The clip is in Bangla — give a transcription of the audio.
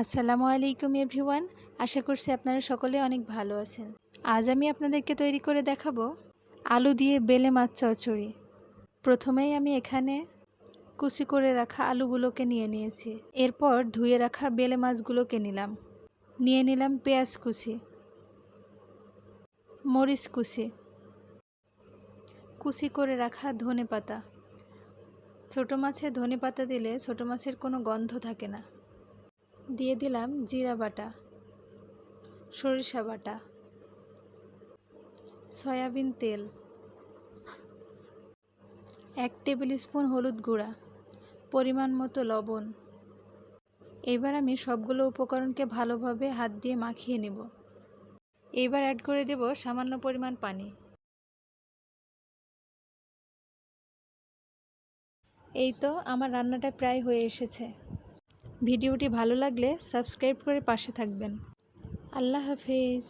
আসসালামু আলাইকুম এভরিওয়ান। আশা করছি আপনারা সকলে অনেক ভালো আছেন। আজ আমি আপনাদেরকে তৈরি করে দেখাবো আলু দিয়ে বেলে মাছ চচ্চড়ি। প্রথমেই আমি এখানে কুচি করে রাখা আলুগুলোকে নিয়ে নিয়েছি। এরপর ধুয়ে রাখা বেলে মাছগুলোকে নিলাম। নিয়ে নিলাম পেঁয়াজ কুচি, মরিচ কুচি কুচি করে রাখা ধনে পাতা ছোটো মাছে ধনে পাতা দিলে ছোটো মাছের কোনো গন্ধ থাকে না। দিয়ে দিলাম জিরা বাটা, সরিষা বাটা, সয়াবিন তেল, এক টেবিল স্পুন হলুদ গুঁড়া, পরিমাণ মতো লবণ। এবার আমি সবগুলো উপকরণকে ভালোভাবে হাত দিয়ে মাখিয়ে নেব। এবার অ্যাড করে দেব সামান্য পরিমাণ পানি। এই তো আমার রান্নাটা প্রায় হয়ে এসেছে। ভিডিওটি ভালো লাগলে সাবস্ক্রাইব করে পাশে থাকবেন। আল্লাহ হাফেজ।